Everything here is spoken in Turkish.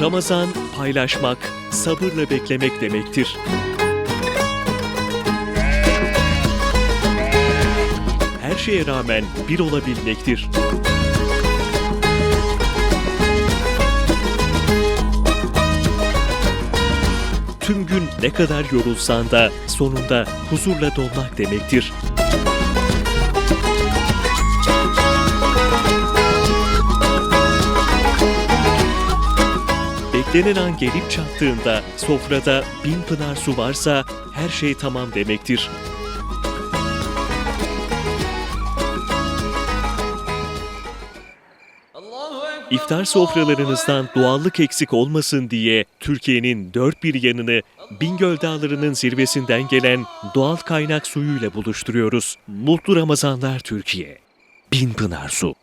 Ramazan paylaşmak, sabırla beklemek demektir. Her şeye rağmen bir olabilmektir. Tüm gün ne kadar yorulsan da sonunda huzurla dolmak demektir. Beklenen an gelip çattığında sofrada bin pınar su varsa her şey tamam demektir. İftar sofralarınızdan doğallık eksik olmasın diye Türkiye'nin dört bir yanını Bingöl Dağları'nın zirvesinden gelen doğal kaynak suyuyla buluşturuyoruz. Mutlu Ramazanlar Türkiye. Bin Pınar Su.